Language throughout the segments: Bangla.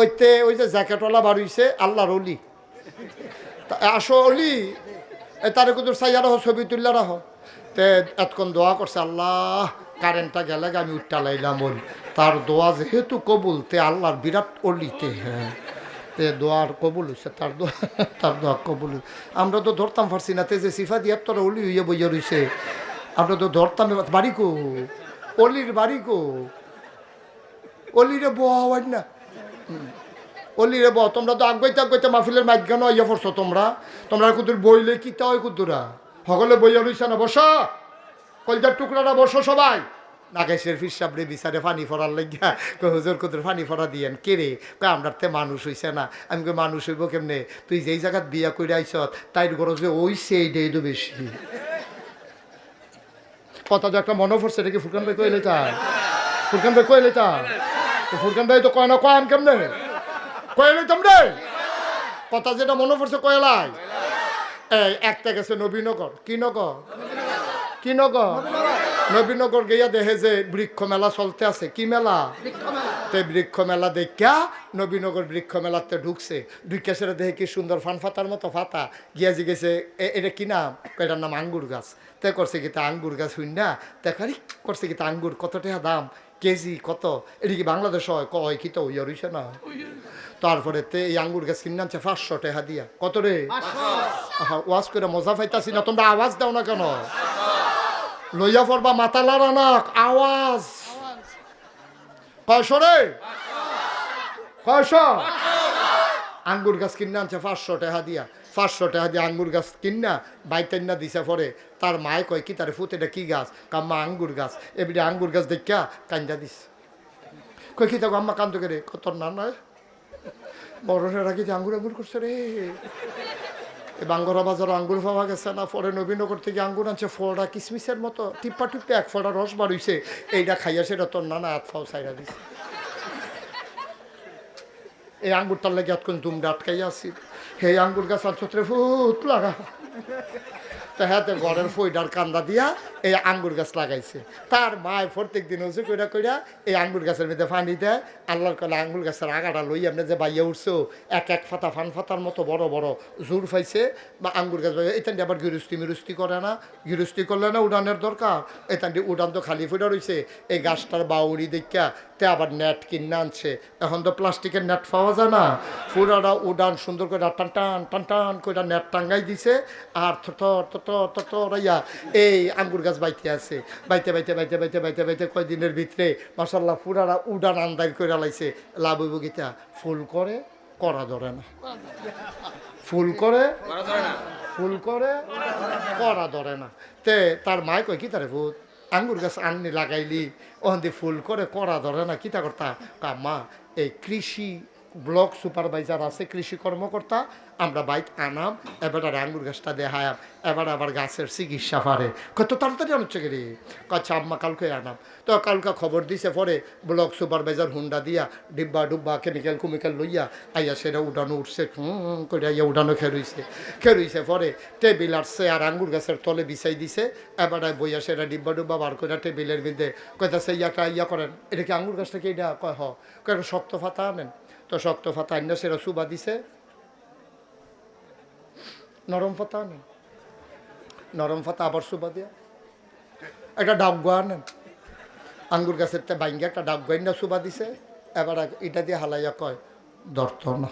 ওইতে ওই যে জ্যাকেটওয়ালা বাড়িছে আল্লাহর অলি। আসো অলি তারে কুদুর সাইয়া রাখো ছবি তুললে রাখো তে এতক্ষণ দোয়া করছে, আল্লাহ, কারেন্টটা গেলে আমি উঠটা লাইলাম বল। তার দোয়া যেহেতু কবুল, তে আল্লাহর বিরাট অলিতে হ্যাঁ। তে দোয়ার কবুল হয়েছে তার দোয়া তার দোয়া কবুল। আমরা তো ধরতাম পারছি না, তে যে সিফা দিয়ে তোরা অলি হইয়া বইয়া রইছে। আমরা তো ধরতাম। বাড়ি কো? অলির বাড়ি কো? অলিরে বোয়া হয় না। অলি রে ব তোমরা তো আগবাইতে আগবাইতে মাহফিলের মাঝখানে ইয়ে পড়ছো তোমরা। তোমরা কুদুর বইলে কি তা হয় কুদুরা? সকলে বইয়া রইছে না, বসো। কলজার টুকরাটা বসো সবাই। নাগেশের ফিসাবরে বিচারে ফানি ফরার লাগিয়া হুজুর কুদুর ফানি ফরা দিয়েন। কে রে? কই আমরা তে মানুষ হইছে না। আমি কই মানুষ হইব কেমনে? তুই যেই জায়গাত বিয়া করে আইস তাইর গরজ ওই সেই দেই তো বেশি। কথা যে একটা মনে পড়ছে, এটা কি ফুরকান ভাই কইলে তা ফুরকান ভাই কইলে তা তো ফুরকান তো কয় না কয় আম কেমনে? কয়লাই তোমরা? কথা যেটা মনে পড়ছে কয়লাই এই একটা গেছে নবীনগর। কি নগর? কি নগর? নবীনগর গিয়া দেখে যে বৃক্ষ মেলা চলতে আছে। কি মেলা? তে বৃক্ষ মেলা দেখা নবীনগর বৃক্ষ মেলাতে ঢুকছে। ঢুকে সেটা দেখে কি সুন্দর ফান ফাতার মতো ফাতা। গিয়া "এ- এটা কি নাম? কয়, এটার নাম আঙ্গুর গাছ। তে করছে কি তা আঙ্গুর গাছ হইন না? তে কারি করছে কি তা আঙ্গুর? কত টাকা দাম? কেজি কত? এটা কি বাংলাদেশ হয়? কয় কি তো ইয়ে রইছে না? তারপরে তে এই আঙ্গুর গাছ কিনে আনছে পাঁচশো টাকা দিয়া। কত রে? ওয়াজ করে মজা পাইতাছি না তোমরা আওয়াজ দাও না কেন? লইয়া পড়বা মাথা লারা না আওয়াজ। কয়শো রে? কয়শো? আঙ্গুর গাছ কিনে আনছে পাঁচশো টাকা দিয়া। পাঁচশো টাকা দিয়ে আঙ্গুর গাছ কিনা বাইতেন না দিছে পরে। তার মায় কয়, কি তার এটা কি গাছ? কাম্মা আঙ্গুর গাছ। এবারে আঙ্গুর গাছ দেখা কান্দা দিস। কই কি থাকো, আম্মা কান্দ করে? কত না নয় বড়রা রাখি যে আঙ্গুর আঙ্গুর করছে রে। বাঙ্গরা বাজার আঙ্গুর পাওয়া গেছে না, পরে নবীনগর থেকে আঙ্গুর আনছে, ফলটা কিসমিসের মতো, টিপ্পা টিপ্পে এক ফলটা রস বার এইটা খাইয়া সেটা তোর নানা হাত ফাও সাইডা দিছে। এই আঙ্গুরটার লাগে এতক্ষণ দুমটা আটকাইয়া আসি হে আঙ্গুর গাছ আনছত্রে ফুট লাগা। তা হ্যাঁ ঘরের ফইডার কান্দা দিয়া এই আঙ্গুর গাছ লাগাইছে। তার মায় প্রত্যেক দিন উঁচু কইরা কইরা এই আঙ্গুর গাছের মধ্যে পানি দেয়। আল্লাহর কলে আঙ্গুর গাছের আগাটা লই আপনি যে বাইয়া উঠছো, এক এক ফাতা ফান ফাতার মতো বড় বড় জোর পাইছে। বা আঙ্গুর গাছ এখান দিয়ে আবার গিরস্তি মিরস্তি করে না। গিরস্তি করলে না উড়ানের দরকার। এখান দিয়ে উড়ান তো খালি ফুটা রইছে। এই গাছটার বাউরি দেখা তে আবার নেট কিনে আনছে। এখন তো প্লাস্টিকের নেট পাওয়া যায় না। পুরাটা উড়ান সুন্দর করে টান টান টান টান করে নেট টাঙ্গাই দিছে। আর থর থর থর ইয়া এই আঙ্গুর গাছ বাইতে আছে। বাইতে বাইতে বাইতে বাইতে বাইতে বাইতে কয়দিনের ভিতরে মাসাল্লাহ পুরারা উড়ান আন্দাজ করে লাইছে। লাভ গীতা ফুল করে করা ধরে না। ফুল করে ফুল করে করা ধরে না। তে তার মায় কয় কি তারে ভূত? আঙ্গুর গাছ আননি লাগাইলি ওখানে ফুল করে করা ধরে না, কিতা করতা? মা, এই কৃষি ব্লক সুপারভাইজার আছে, কৃষি কর্মকর্তা আমরা বাইক আনাম, এবার আর আঙ্গুর গাছটা দেখায়াম, এবার আবার গাছের চিকিৎসা পারে। কত তাড়াতাড়ি আনছে রে? আচ্ছা আম্মা কালকে আনাম। তো কালকে খবর দিছে পরে ব্লক সুপারভাইজার হুন্ডা দিয়া ডিব্বা ডুব্বা কেমিক্যাল কুমিক্যাল লইয়া আইয়া সেটা উডানো উঠছে করে আইয়া উডানো খেরুইছে। খেরুইছে পরে টেবিল আসছে আর আঙ্গুর গাছের তলে বিছাই দিছে, এবার বইয়া সেটা ডিব্বা ডুব্বা বার করে টেবিলের মধ্যে কইতাছে ইয়াটা ইয়া করেন। এটা কি আঙ্গুর গাছটা কি এটা? কয়, হ। শক্ত ফাতা আনেন। তো শক্ত ফাতা আনিয়া সেটা সুবা দিছে নরম ফাতা আনেন নরম ফাতা আবার সুবা দিয়া। একটা ডাবগা আনেন আঙ্গুর গাছের তে বাইঙ্গে একটা ডাবগা না সুবা দিছে। এবার এটা দিয়ে হালাইয়া কয় দর্ত না।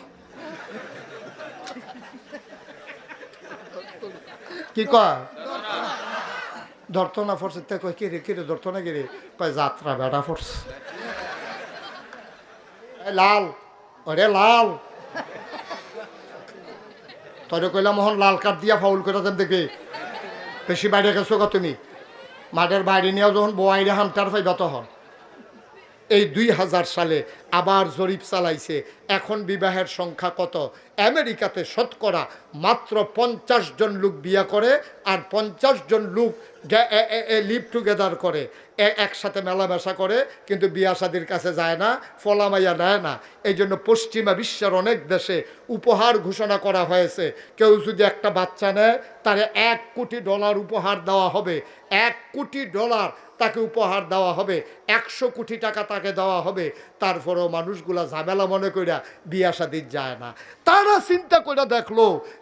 কি কয়? ধরতো না ফরছে। তে কয়, কিরে কিরে, ধরতো না কিরে? কয়, যাত্রা বেড়া ফরছে। এ লাল, ওরে লাল। তরে কইলাম মোহন লাল কার্ড দিয়া ফাউল করে দেন দেখে বেশি বাইরে গেছো গা তুমি। মাঠের বাইরে নিয়েও যখন বোয়াইরে হামটার পাইবা তখন। এই দুই হাজার সালে আবার জরিপ চালাইছে, এখন বিবাহের সংখ্যা কত? আমেরিকাতে শতকরা মাত্র পঞ্চাশ জন লোক বিয়া করে আর পঞ্চাশ জন লোক লিভ টুগেদার করে। একসাথে মেলামেশা করে, কিন্তু বিয়া শাদির কাছে যায় না, ফলামাইয়া নেয় না। এই জন্য পশ্চিমা বিশ্বের অনেক দেশে উপহার ঘোষণা করা হয়েছে। কেউ যদি একটা বাচ্চা নেয়, তারে এক কোটি ডলার উপহার দেওয়া হবে। এক কোটি ডলার তাকে উপহার দেওয়া হবে। একশো কোটি টাকা তাকে দেওয়া হবে। তারপরও মানুষগুলা ঝামেলা মনে করিয়া বিয়া শাদির যায় না। তারা চিন্তা করে দেখল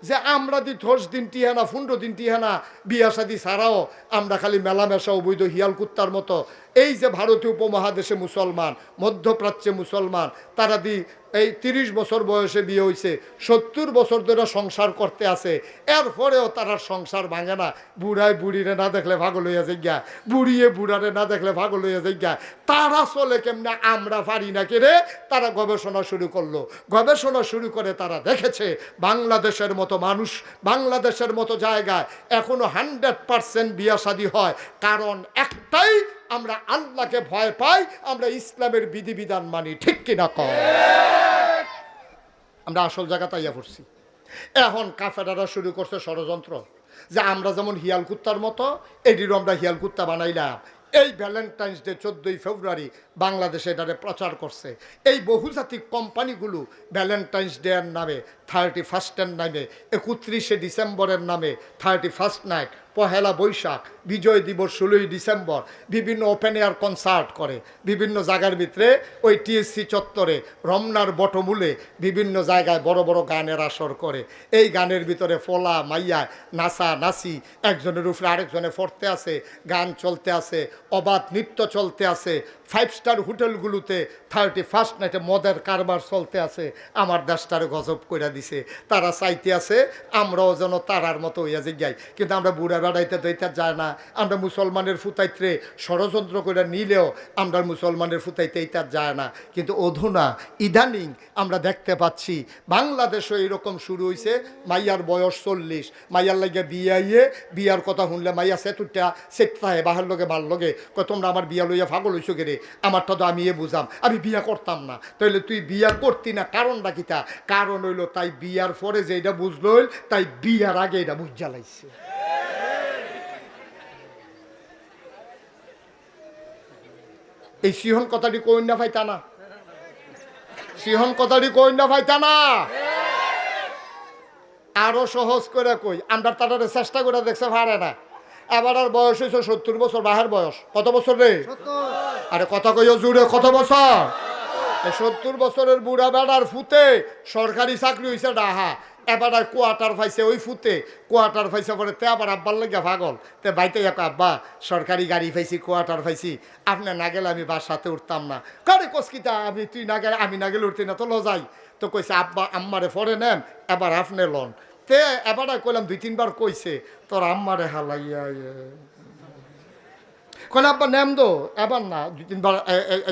যে আমরা দি দশ দিন টিহানা পনেরো দিন টিহানা বিয়া শাদি ছাড়াও আমরা খালি মেলামেশা অবৈধ হিয়াল কুত্তার মতো এই যে ভারতীয় উপমহাদেশে মুসলমান, মধ্যপ্রাচ্যে মুসলমান, তারা দি এই তিরিশ বছর বয়সে বিয়ে হয়েছে সত্তর বছর ধরে সংসার করতে আছে, এরপরেও তারা সংসার ভাঙে না। বুড়ায় বুড়িরে না দেখলে ভাগল হইয়া যাইগা, বুড়িয়ে বুড়ারে না দেখলে ভাগল হইয়া যাইগা। তারা চলে কেমনে আমরা পারি না কে রে? তারা গবেষণা শুরু করল। গবেষণা শুরু করে তারা দেখেছে, বাংলাদেশের মতো মানুষ, বাংলাদেশের মতো জায়গায় এখনও হান্ড্রেড পার্সেন্ট বিয়া শাদী হয়। কারণ একটাই আমরা আল্লাহকে ভয় পাই, আমরা ইসলামের বিধিবিধান মানি, ঠিক কিনা কর আমরা আসল জায়গা তাইয়া পড়ছি। এখন কাফেরারা শুরু করছে ষড়যন্ত্র। যে আমরা যেমন হিয়াল কুত্তার মতো, এটিরও আমরা হিয়াল কুত্তা বানাইলাম। এই ভ্যালেন্টাইন্স ডে চোদ্দোই ফেব্রুয়ারি বাংলাদেশে এটারে প্রচার করছে। এই বহুজাতিক কোম্পানিগুলো ভ্যালেন্টাইন্স ডে এর নামে, থার্টি ফার্স্টের নামে, একত্রিশে ডিসেম্বরের নামে, thirty first night Pohela Boishakh, বিজয় দিবস ষোলোই ডিসেম্বর, বিভিন্ন ওপেন এয়ার কনসার্ট করে। বিভিন্ন জায়গার ভিতরে ওই টিএসসি চত্বরে, রমনার বটমূলে বিভিন্ন জায়গায় বড় বড় গানের আসর করে। এই গানের ভিতরে ফলা, মাইয়া, নাসা, নাসি, একজনের উপরে আরেকজনে ফরতে আছে গান চলতে আছে অবাধ নৃত্য চলতে আছে ফাইভ স্টার হোটেলগুলোতে থার্টি ফার্স্ট নাইটে মদের কারবার চলতে আছে। আমার দেশটারে গজব করে দিছে। তারা চাইতে আছে, আমরাও যেন তারার মতো হইয়া যাই। কিন্তু আমরা বুড়া বেড়াইতে দইতে যায় না। আমরা মুসলমানের ফুতাইত্রে ষড়যন্ত্র করে নিলেও আমরা মুসলমানের ফুতাইতে এইটা যায় না। কিন্তু অধুনা, ইদানিং আমরা দেখতে পাচ্ছি, বাংলাদেশও এরকম শুরু হয়েছে মাইয়ার বয়স চল্লিশ। মাইয়ার লাগে বিয়ে বিয়ার কথা শুনলে মাইয়া সেতুটা সেটাহে বাহার লগে ভালো লগে তোমরা আমার বিয়া লইয়া ফাগল হইছো রে আমারটা তো আমি এ বুঝাম। আমি বিয়া করতাম না। তাইলে তুই বিয়া করতি না, কারণটা কিতা কারণ হইল তাই বিয়ার পরে যে এটা বুঝলো তাই বিয়ার আগে এটা বুঝ জ্বালাইছে এই সিহন কথাটি কই না ভাইতা না? সিহন কথাটি কই না ভাইতা না? আরও সহজ করে কই। আমরা তাদের চেষ্টা করে দেখছে, পারে না। এবার আর বয়স হয়েছে সত্তর বছর বাহার বয়স। কত বছর রে? আরে কথা কইও জুড়ে কত বছর? সত্তর বছরের বুড়া বেড়ার ফুতে সরকারি চাকরি হয়েছে ডাহা। এবার আর কোয়ার্টার পাইছে ওই ফুতে। কোয়ার্টার পাইছে পরে তে আবার আব্বার লাগে ভাগল তে বাইতে এক আব্বা সরকারি গাড়ি পাইছি কোয়ার্টার পাইছি আপনি না গেলে আমি বাসাতে উঠতাম না। কারে কসকিতা আমি তুই না গেলে আমি না গেলে উঠতি না তো লো যাই তো কইছে আব্বা আম্মারে ফরে নেন এবার আপনি লন। তে এবারে কইলাম দুই তিনবার কইছে তোর আম্মারে হালাইয়া ইয়ে। কইলাম, আব্বা, নেম দো এবার না, দুই তিনবার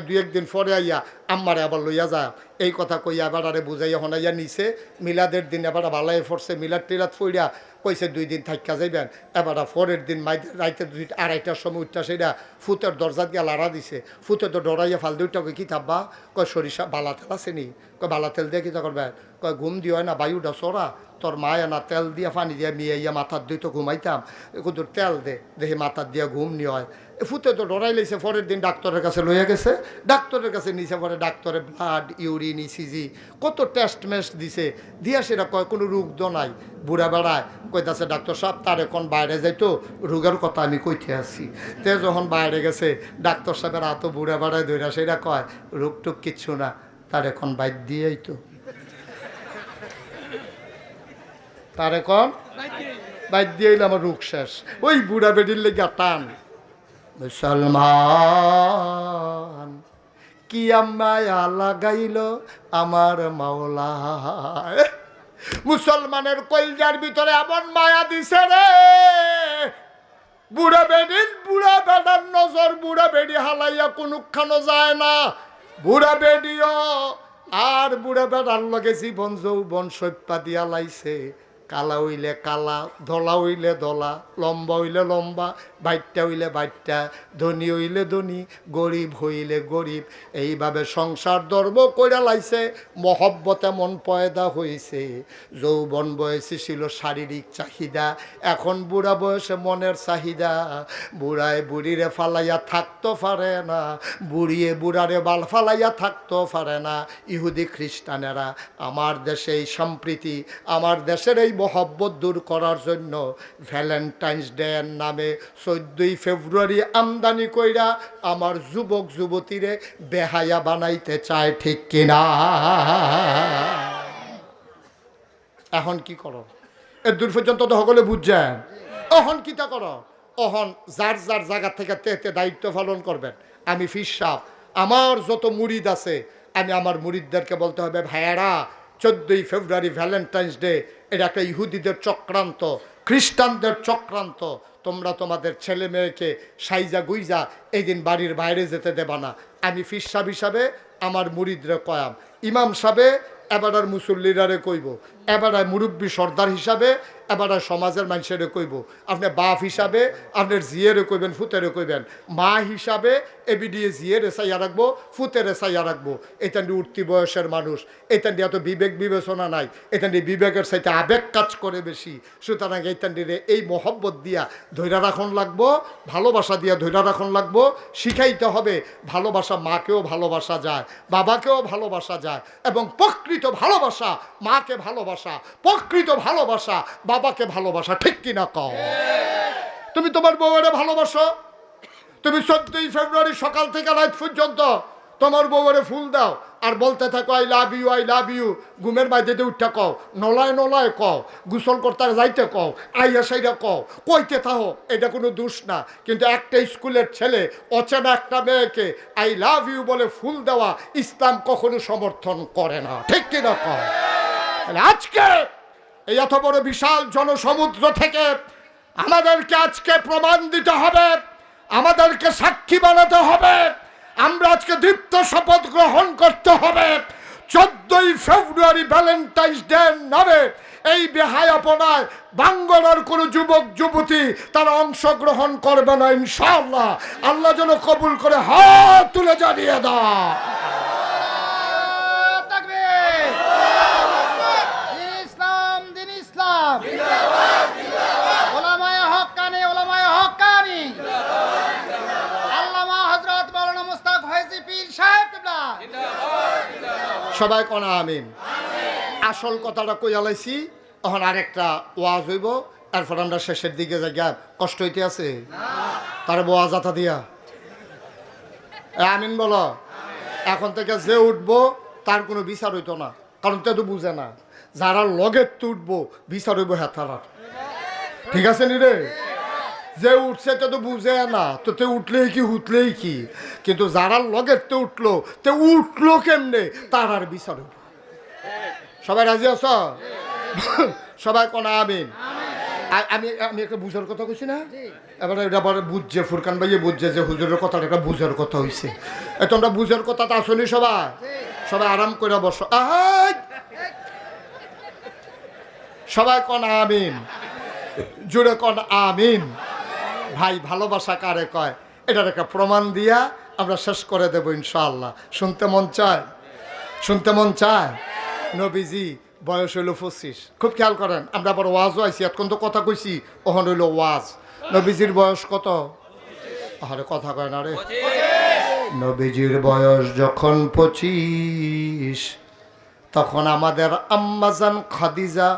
দুই, একদিন পরে আইয়া আম্মারে আবার লইয়া যা। এই কথা কইয়া এবার আরে বুঝাইয়া হনাইয়া নিছে। মিলাদের দিন এবার বালাই ফরছে, মিলাদ টিলাদ ফইরা কইছে দুই দিন থাইকা যাইবেন। এবার পরের দিন মাই রাইতে দুই আড়াইটার সময় উঠটা সেটা ফুতের দরজা দিয়া লাড়া দিছে। ফুতে তো ডরাইয়া ফাল দুইটা কই, কি থাকবা কয়, সরিষা বালা তেল আছে নি? কয়, বালা তেল দিয়ে কিতা করবে? কয়, ঘুম দিও না বায়ুটা সরা তোর মায়া না তেল দিয়া পানি দিয়া ইয়া মাথার দুই তো ঘুমাইতাম। কিন্তু তেল দে দেখে মাথার দিয়া ঘুম নি হয় ফুতে তো ডরাই লাইছে, পরের দিন ডাক্তারের কাছে লইয়া গেছে। ডাক্তারের কাছে নিচে পরে ডাক্তারে ব্লাড ইউরিন ইসিজি কত টেস্ট মেস্ট দিছে। দিয়া সেটা কয়, কোনো রোগ দ নাই। বুড়া বেড়ায়, কইতাছে, ডাক্তার সাহেব, তার এখন বাইরে যাইতো? রোগের কথা আমি কইতে আসছি তে যখন বাইরে গেছে, ডাক্তার সাহেবের এত বুড়া বেড়ায় ধইরা সেটা কয়, রোগ টুক কিচ্ছু না, তার এখন বাইর দিয়েই তো? তার এখন বাইর দিয়ে আমার রোগ শেষ। ওই বুড়া বেডির লেগে টান। মুসলমান। কি মায়া লাগাইল আমার মাওলা? মুসলমানের কলজার ভিতরে এমন মায়া দিছে রে। বুড়া বেডির বুড়া বেড়ার নজর, বুড়া বেডি হালাইয়া কোনখানো যায় না। বুড়া বেডিও আর বুড়া বেড়ার লগে জীবন যৌবন সৈপা দিয়া লাইছে। কালা হইলে কালা, ধলা হইলে ধলা, লম্বা হইলে লম্বা বাইটটা হইলে বাইটটা, ধনী হইলে ধনী, গরিব হইলে গরিব। এইভাবে সংসার ধর্ম কইরা লাইছে, মহব্বত মন পয়দা হয়েছে যৌবন বয়সে ছিল শারীরিক চাহিদা, এখন বুড়া বয়সে মনের চাহিদা। বুড়ায় বুড়িরে ফালাইয়া থাকতে পারে না, বুড়িয়ে বুড়ারে বাল ফালাইয়া থাকতে পারে না। ইহুদি খ্রিস্টানেরা, আমার দেশে এই সম্প্রীতি, আমার দেশের এই মহব্বত দূর করার জন্য ভ্যালেন্টাইন্স ডে নামে চোদ্দই ফেব্রুয়ারি আমদানি কইরা আমার যুবক, যুবতীরে বেহায়া বানাইতে চায়, ঠিক কিনা? এখন কি করো? এর দূর পর্যন্ত তো সকলে বুঝছেন। অহন কিতা করো? অহন যার যার জায়গা থেকে তেতে দায়িত্ব পালন করবেন। আমি ফিসাব আমার যত মুরিদ আছে, আমি আমার মুরিদদেরকে বলতে হবে, ভাইয়ারা, চোদ্দই ফেব্রুয়ারি ভ্যালেন্টাইন্স ডে। এটা একটা ইহুদিদের চক্রান্ত, খ্রিস্টানদের চক্রান্ত। তোমরা তোমাদের ছেলে মেয়েকে সাইজা গুইজা এই দিন বাড়ির বাইরে যেতে দেবা না। আমি ফিসাব হিসাবে আমার মুরিদরে কয়াম। ইমাম সাবে এবার আর মুসল্লিরারে কইব। এবারায় মুরব্বী সর্দার হিসাবে এবারায় সমাজের মানুষের কইব, আপনি বাপ হিসাবে আপনার জিয়েরে কইবেন ফুতেরে কইবেন। মা হিসাবে এবিডিএ জিয়ের এসাইয়া রাখব, ফুতের এসাইয়া রাখব। এটা নিয়ে উঠতি বয়সের মানুষ, এটা নিয়ে এত বিবেক বিবেচনা নাই, এটা নিয়ে বিবেকের সাথে আবেগ কাজ করে বেশি। সুতরাং এইটা নিয়ে এই মহব্বত দিয়া ধৈরা রাখন লাগবো, ভালোবাসা দিয়া ধৈরা রাখন লাগবো, শিখাইতে হবে, ভালোবাসা মাকেও ভালোবাসা যায়, বাবাকেও ভালোবাসা যায়, এবং প্রকৃত ভালোবাসা মাকে ভালোবাসা, প্রকৃত ভালোবাসা বাবাকে ভালোবাসা, ঠিক কিনা কও? তুমি তোমার বউয়ের ভালোবাসো? তুমি চোদ্দই ফেব্রুয়ারি সকাল থেকে রাত পর্যন্ত তোমার বউয়ের ফুল দাও আর বলতে থাকো I love you I love you ঘুমের মাঝে উঠতে কও, নলায় নলায় কও গুসল করতে যাইতে কও, আইয়া সাইরা কও, কইতে থাকো এটা কোনো দোষ না। কিন্তু একটা স্কুলের ছেলে, অচেনা একটা মেয়েকে আই লাভ ইউ বলে ফুল দেওয়া ইসলাম কখনো সমর্থন করে না। ঠিক কিনা কও? আজকে এই এত বড় বিশাল জনসমুদ্র থেকে আমাদেরকে আজকে প্রমাণ দিতে হবে, আমাদেরকে সাক্ষী বানাতে হবে, আমরা আজকে দীপ্ত শপথ গ্রহণ করতে হবে। চোদ্দই ফেব্রুয়ারি ভ্যালেন্টাইন্স ডে নামে এই বেহায়াপনায় বাঙ্গলার কোনো যুবক, যুবতী তারা অংশগ্রহণ করবে না, ইনশাআল্লাহ। আল্লাহ যেন কবুল করে হাত তুলে জানিয়ে দাও। সবাই কনা আমিন। আসল কথাটা কইয়ালাইছি এখন আরেকটা ওয়াজ হইব এরপর আমরা শেষের দিকে যাই কষ্ট হইতে আছে? তার বোয়া যাতা দিয়া। আমিন বলো, এখন থেকে যে উঠবো, তার কোনো বিচার হইতো না, কারণ তে তো বুঝে না। যারা লগে তো উঠবো, বিচার হইব হেতালার ঠিক আছে নি রে? যে উঠছে তে তো বুঝে না তো তে উঠলেই কি উঠলেই কি? কিন্তু যারা লগের তে উঠল তে উঠল কেমনে? তার আর বিচার সবাই রাজি আছ? সবাই কোন আমিন? আমি আমি একটা বুঝার কথা কইছি না? এবার এটা আবার বুঝছে ফুরকান ভাইয়ে বুঝছে যে হুজুরের কথাটা একটা বুঝার কথা হইছে। এ তোমরা বুঝার কথাটা আসনি সবাই? সবাই আরাম করে বসো! সবাই কন আমিন? জুড়ে কন আমিন? ভাই ভালোবাসা কারে কয়? এটার একটা প্রমাণ দিয়া আমরা শেষ করে দেবো ইনশাআল্লাহ। শুনতে মন চায়? শুনতে মন চায়? নবীজি, বয়স হইল পঁচিশ। খুব খেয়াল করেন, আমরা আবার ওয়াজও আইছি, এতক্ষণ তো কথা কইছি ওখান হইল ওয়াজ। নবীজির বয়স কত? আরে কথা কয় না রে। নবীজির বয়স যখন পঁচিশ, তখন আমাদের আম্মাজান খাদিজা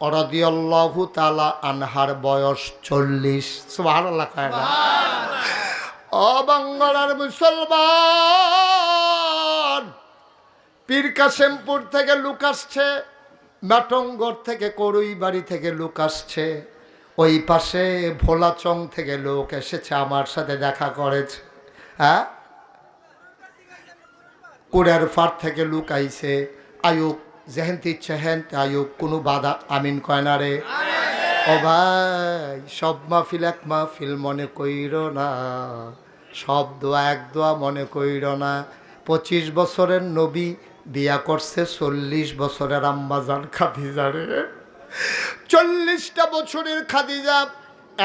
অরদিয়াল্লাহু তালা আনহার বয়স চল্লিশ। না? ও বাংলার মুসলমান পীর কাশেমপুর থেকে লুক আসছে নাটঙ্গর থেকে করুই বাড়ি থেকে লোক আসছে ওই পাশে ভোলাচং থেকে লোক এসেছে আমার সাথে দেখা করেছে। হ্যাঁ? কুড়ের ফার থেকে লোক আইছে আয়ুক যেহেন্তি চেহেন আয়ুক কোনো বাধা, আমিন কয় না রে। ও ভাই, সব মাহফিল এক মাহফিল মনে কইর না। সব দোয়া এক দোয়া মনে কইর না। পঁচিশ বছরের নবী বিয়া করছে চল্লিশ বছরের আম্মাজান খাদিজা রে। চল্লিশটা বছরের খাদিজা,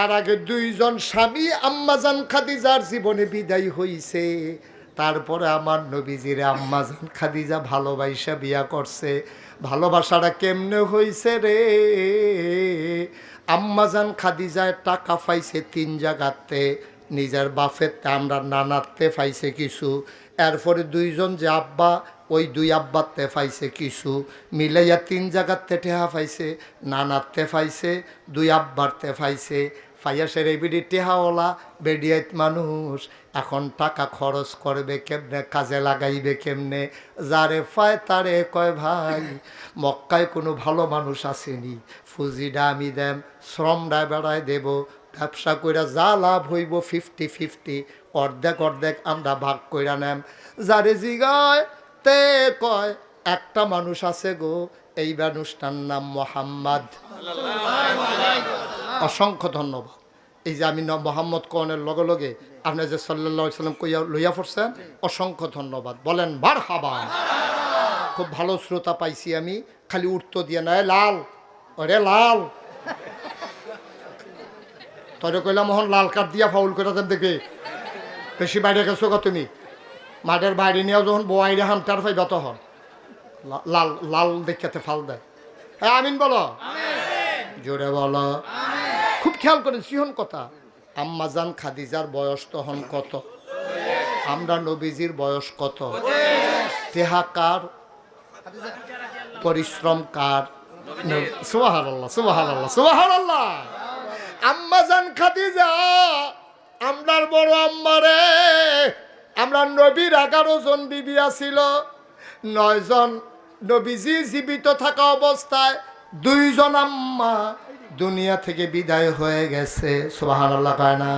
এর আগে দুইজন স্বামী আম্মাজান খাদিজার জীবনে বিদায় হইছে। তারপরে আমার নবীজিরে আম্মাজান খাদিজা ভালোবাসা বিয়া করছে। ভালোবাসাটা কেমনে হইছে রে? আম্মাজান খাদিজায় টাকা পাইছে তিন জায়গাতে, নিজের বাফের আমরা নানাতে পাইছে কিছু। এরপরে দুইজন যে আব্বা, ওই দুই আব্বাতে পাইছে কিছু। মিলাইয়া তিন জায়গাতে টেহা পাইছে নানাতে পাইছে, দুই আব্বারতে পাইছে। ফাইয়া সেরে বিডি টেহাওয়ালা বেডিয়াত মানুষ। এখন টাকা খরচ করবে কেমনে কাজে লাগাইবে কেমনে? যারে পায় তারে কয় ভাই মক্কায় কোনো ভালো মানুষ আসেনি। ফুজিডা আমি দেম শ্রমটা বেড়ায় দেব ব্যবসা কইরা যা লাভ হইব ফিফটি ফিফটি অর্ধেক অর্ধেক আমরা ভাগ কইরা নেম। যারে জিগায় তে কয় একটা মানুষ আছে গো এই মানুষটার নাম মোহাম্মদ। অসংখ্য ধন্যবাদ। এই যে আমি ন- মোহাম্মদ কনের লগে লগে আপনি যে সাল্লাহ সাল্লাম কইয়া লইয়া পড়ছেন অসংখ্য ধন্যবাদ। বলেন বার হাবা খুব ভালো শ্রোতা পাইছি আমি খালি উত্তর দিয়ে নয় লাল ওরে লাল। তরে কইলাম মোহন লাল কার্ড দিয়া ফাউল করে দেন দেখে। বেশি বাইরে গেছো গো তুমি। মাঠের বাইরে নিয়েও যখন বোয়াইরে হামটার পাইবা তখন। লাল লাল দেখাতে ফাল দেয়। হ্যাঁ আমিন বলো। জোরে বলো। খুব খেয়াল করেন, সিহন কথা। আম্মাজান খাদিজার বয়স তখন কত? আমরা নবীজির বয়স কত? তেহা কার? পরিশ্রম কার? আম্মাজান খাদিজা আমরা বিবি আছিল। জীবিত থাকা অবস্থায় দুইজন আম্মা। দুনিয়া থেকে বিদায় হয়ে গেছে সুবাহান আল্লাহ না।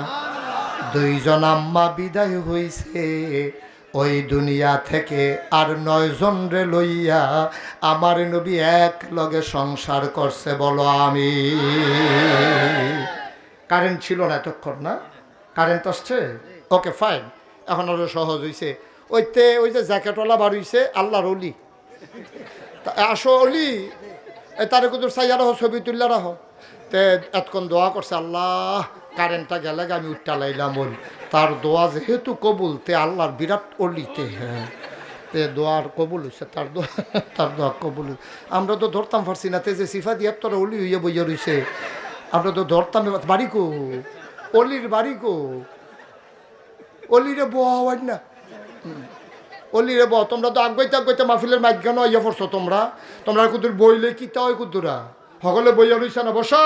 দুইজন আম্মা বিদায় হইছে, ওই দুনিয়া থেকে আর নয়জন রে লইয়া আমার নবী এক লগে সংসার করছে, বলো আমি কারেন্ট ছিল না এতক্ষণ, না? কারেন্ট আসছে? Okay, fine. এখন আরও সহজ হইছে। ওইতে ওই যে জ্যাকেটওয়ালা বার হইছে, আল্লাহর অলি আসো অলি তারে কুদুর সাইয়া রাখো ছবি তুললা রাখো তে এতক্ষণ দোয়া করছে, আল্লাহ, কারেন্টটা গেলে আমি উঠটা লাইলাম ওই তার দোয়া যেহেতু কবুল, তে আল্লাহর বিরাট অলিতে হ্যাঁ। তে দোয়ার কবুল হয়েছে তার দোয়া তার দোয়া কবুল। আমরা তো ধরতাম পারছি না, তে যে সিফা দিয়ে তোরা অলি হইয়া বইয়া রইছে, আমরা তো ধরতাম। বাড়ি কো? অলির বাড়ি কো? অলিরে বোয়া হয় না। অলি রে ব তোমরা তো আগবাইতে আগবাইতে মাহফিলের মাঝখানে ইয়ে পড়ছো তোমরা। তোমরা কুদুর বইলে কি তা হয় কুদুরা? সকলে বইয়া রইছে না, বসো।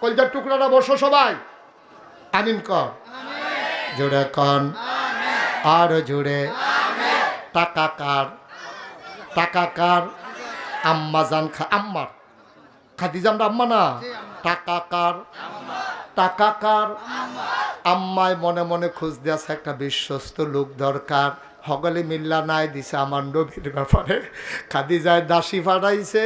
কলজার টুকরাটা বসো সবাই। আমিন কর। জোরে কন। আর জোরে। টাকা কার? টাকা কার? আম্মা জান খা আম্মার। খাদিজামটা আম্মা না? টাকা কার? টাকা কার? আম্মায় মনে মনে খুঁজ দিয়েছে একটা বিশ্বস্ত লোক দরকার। সকলে মিল্লা নাই দিছে আমার নবীর ব্যাপারে খাদি যায় দাসী ফাটাইছে।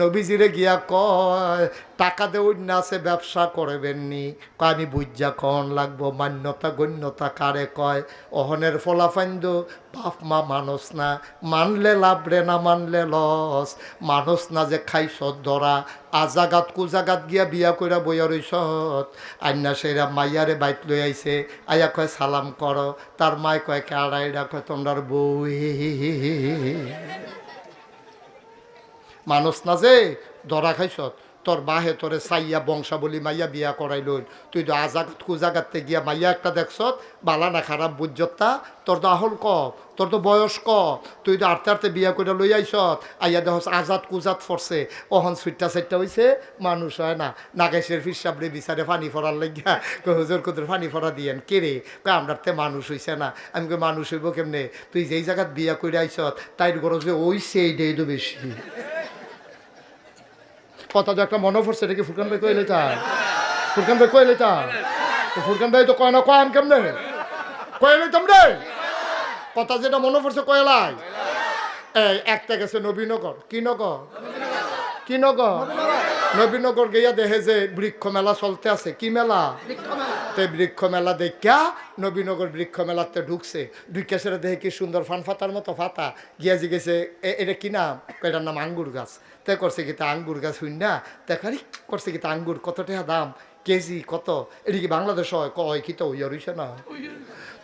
নবীজিরে গিয়া কয় টাকা দেউর না আছে ব্যবসা করবেননি। আমি বুঝা কন লাগবো, মান্যতা গণ্যতা কারে কয়? অহনের ফলাফাইন্দ বাপ মা মানুষ না। মানলে লাভ রে না মানলে লস। মানুষ না যে খাইছ ধরা। আজাগাত কুজাগাত গিয়া বিয়া কইরা বইয়া রইছত আইনা সেরা মাইয়ারে বাইত লই আইছে। আইয়া কয়, সালাম কর। তার মায় কয় কেড়াইডা কয়, তোমরার বউ। মানুষ না যে ধরা খাইছত তোর বাহে তোরে চাইয়া বংশাবলী মাইয়া বিয়া করাই লইল তুই তো আজাগাত কুজাগাতে গিয়া মাইয়া একটা দেখছত, বালা না খারাপ বুঝতা তোর তো আহল ক, তোর তো বয়স ক, তুই তো আটতে আটতে বিয়া করে লই আইছত আইয়া দেখ আজাদ কুজাত ফরছে, অহন সুইটটা সাইটটা হইছে, মানুষ হয় না। নাগেশের ফিসাবরে বিচারে ফানি ফরার লাগিয়া কই, হুজুর কুদুর ফানি ফরা দিয়েন? কে রে? কই আমরার তে মানুষ হইছে না। আমি কই, মানুষ হইব কেমনে? তুই যেই জায়গাত বিয়া করে আইছত তাইর গরজ ওই সেই ডেই তো বেশি। কথা যে একটা মনে পড়ছে এটা কি ফুরকান ভাই কইলে চা ফুরকান ভাই কইলে তো ফুরকান ভাই তো কয় না কয় কেমনে? কইলে তোমরে? কথা যেটা মনে পড়ছে কয়লাই এই একটা গেছে নবীনগর। কি নগর? কি নগর? নবীনগর গিয়া দেখে যে বৃক্ষ মেলা চলতে আছে। কি মেলা? তে বৃক্ষ মেলা দেখা নবীনগর বৃক্ষ মেলাতে ঢুকছে। ঢুকে সেটা দেখে কি সুন্দর ফান ফাতার মতো ফাতা। গিয়া জিগেছে "এ- এটা কি নাম? কয়, এটার নাম আঙ্গুর গাছ। তে করছে কি তা আঙ্গুর গাছ হইন না? দেখারি করছে কি তা আঙ্গুর? কত টাকা দাম? কেজি কত? এটা কি বাংলাদেশ হয়? কয়, কি তো ইয়া রইছে না?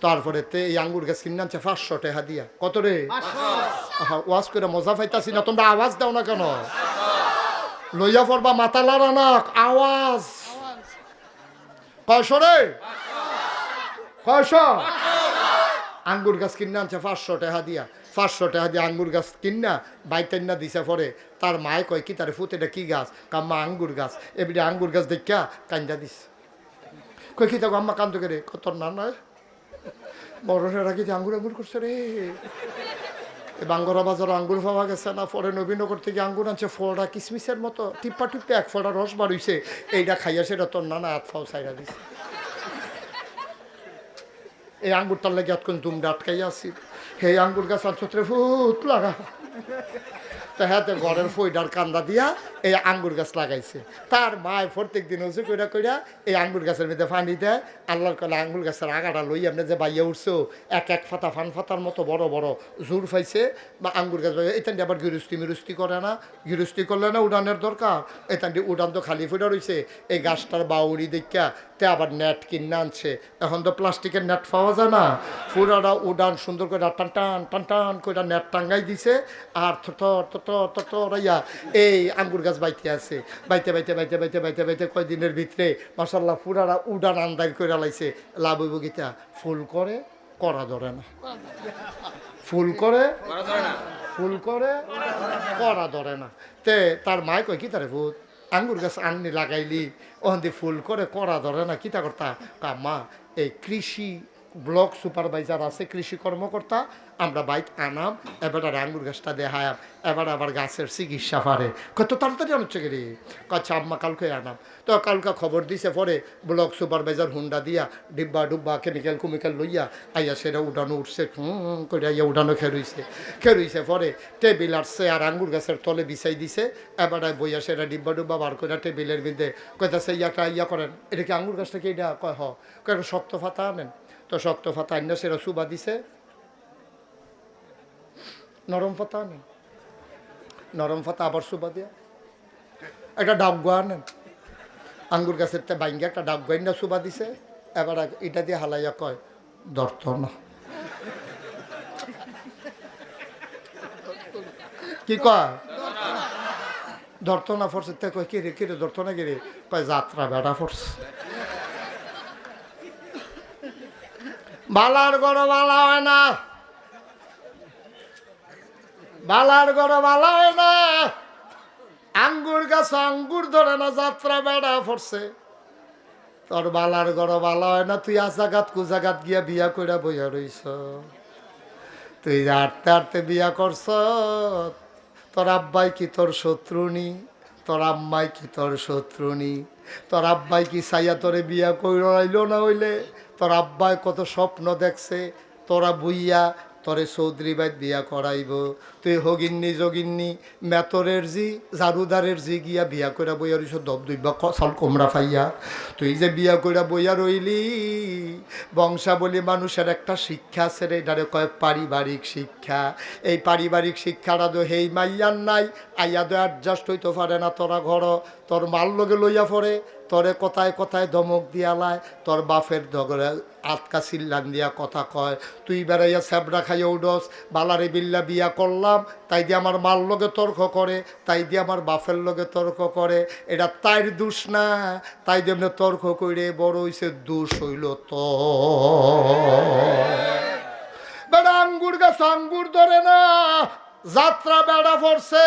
তারপরে তে এই আঙ্গুর গাছ কিনে আনছে পাঁচশো টাকা দিয়া। কত রে? ওয়াজ করে মজা পাইতাছি না, তোমরা আওয়াজ দাও না কেন? লইয়া পড়বা মাথা লারা না, আওয়াজ। কয়শো রে? কয়শো? আঙ্গুর গাছ কিনে আনছে পাঁচশো টাকা দিয়া। পাঁচশো টাকা দিয়ে আঙ্গুর গাছ কিনা বাইতেন না, দিছে পরে। তার মায় কয়, কি তার ফুত এটা কি গাছ? কাম্মা আঙ্গুর গাছ। এবারে আঙ্গুর গাছ দেখা কান্দা দিস কই কি তাকে আম্মা কান্দো করে? কত না নয় বড় রাখি আঙ্গুর আঙ্গুর করছে রে? এ বাঙ্গরা বাজার আঙ্গুর পাওয়া গেছে না, পরে নবীনগর থেকে আঙ্গুর আনছে, ফলটা কিসমিসের মতো, টিপ্পা টিপ্পা এক ফলটা রস বাড়ইছে এইটা খাইয়া সেটা তোর নানা হাত ফাও সাইডা দিছে। এই আঙ্গুরটার লাগে এতক্ষণ দুমটা আটকাইয়া আসি হে আঙ্গুর গাছ আনছত্রে ফুত লাগা। তা হ্যাঁ ঘরের ফইডার কান্দা দিয়া এই আঙ্গুর গাছ লাগাইছে। তার মায় প্রত্যেক দিন হচ্ছে কইরা কইরা এই আঙ্গুর গাছের মধ্যে পানি দেয়। আল্লাহর কলে আঙ্গুর গাছের আগাটা লই, আপনি যে বাইয়া উঠছো, এক এক ফাতা ফান ফাতার মতো বড় বড় জোর পাইছে। বা আঙ্গুর গাছ এতান আবার গিরস্তি মিরস্তি করে না। গিরস্তি করলে না উড়ানের দরকার। এতান উড়ান তো খালি ফুটা রয়েছে এই গাছটার বাউরি দেখা তে আবার নেট কিনে আনছে। এখন তো প্লাস্টিকের নেট পাওয়া যায় না। পুরাটা উড়ান সুন্দর করে টান টান টান টান করে নেট টাঙ্গাই দিছে। আর থর থর থর ইয়া এই আঙ্গুর গাছ বাইতে আছে। বাইতে বাইতে বাইতে বাইতে বাইতে বাইতে কয়দিনের ভিতরে মাসাল্লাহ পুরাটা উড়ান আন্দার করে লাইছে। লাভ গীতা ফুল করে, করা ধরে না। ফুল করে ফুল করে, করা ধরে না। তে তার মায় কয়, কি তারে ভূত? আঙ্গুর গাছ আননি লাগাইলি ওখান ফুল করে, করা ধরে না। কিতা করতা? মা, এই কৃষি ব্লক সুপারভাইজার আছে, কৃষি কর্মকর্তা। আমরা বাইক আনাম, এবার আর আঙ্গুর গাছটা দেখায়াম, এবার আবার গাছের চিকিৎসা পারে। কত তাড়াতাড়ি আনছে কে রে? কচ্ছা আম্মা কালকে আনাম। তো কালকা খবর দিছে পরে ব্লক সুপারভাইজার হুন্ডা দিয়া ডিব্বা ডুব্বা কেমিক্যাল কুমিক্যাল লইয়া আইয়া সেটা উঠানো উঠছে করে আইয়া উঠানো খেরুইছে। খেরুইছে পরে টেবিল আসছে আর আঙ্গুর গাছের তলে বিছাই দিছে, এবার বইয়া সেটা ডিব্বা ডুব্বা বার করে টেবিলের বিন্দে কইতাছে ইয়াটা ইয়া করেন। এটা কি আঙ্গুর গাছটা কি এটা? কয়, হ। শক্ত ফাতা আনেন। তো শক্ত ফাতা আইনা সেটা সুবা দিছে। নরম ফাতা আনেন নরম ফাতা আবার সুবা দিয়া। একটা ডাবগা আনেন। আঙ্গুর গাছের তে বাইঙ্গা একটা ডাবগা না সুবা দিছে। এবার এটা দিয়ে হালাইয়া কয় দর্ত না। কি কয়? ধরত না তে কয়, কি রে কি রে, ধরত না কি কয়, যাত্রা বেড়া ফরছে। বালার গড় বালা হয় না। বালার গড় বালা হয় না। আঙ্গুর গাছ আঙ্গুর ধরে না, যাত্রা বেড়া পড়ছে। তোর বালার গড় বালা হয় না, তুই আজাগাত কুজাগাত গিয়া বিয়া কইরা বইয়া রইছ। তুই আটতে আটতে বিয়া করছ, তোর আব্বাই কি তোর শত্রুনি তোর আম্মাই কি তোর শত্রুনি তোর আব্বাই কি সাইয়া তোরে বিয়া কইর আইলো না হইলে? তোর আব্বাই কত স্বপ্ন দেখছে, তোরা বুইয়া তরে চৌধুরী বাইত বিয়া করাইব। তুই হগিন্নি যোগিন্নি মেতরের জি, জারুদারের জি গিয়া বিয়া কইরা বইয়া রইছ, দব দুইবা কসাল কোমরা ফাইয়া। তুই যে বিয়া কইরা বইয়া রইলি, বংশাবলী মানুষের একটা শিক্ষা আছে রে, এটারে কয় পারিবারিক শিক্ষা। এই পারিবারিক শিক্ষাটা তো হেই মাইয়ার নাই, আইয়া তো অ্যাডজাস্ট হইতে পারে না, তোরা ঘর, তোর মাল লগে লইয়া পড়ে। তোরে কথায় কথায় ধমক দিয়ালায় তোর বাফের দগরে আটকা চিল্লান দিয়া কথা কয়। তুই বেড়াইয়া স্যাবরা খাইয়া উডস, বালারে বিল্লা বিয়া করলাম, তাই দিয়ে আমার মার লগে তর্ক করে, তাই দিয়ে আমার বাপের লগে তর্ক করে। এটা তাইর দোষ না, তাই দিয়ে এমনি তর্ক করে বড় হইছে, দোষ হইল তো বেড়া আঙ্গুর গাছ, আঙ্গুর ধরে না, যাত্রা বেড়া পড়ছে।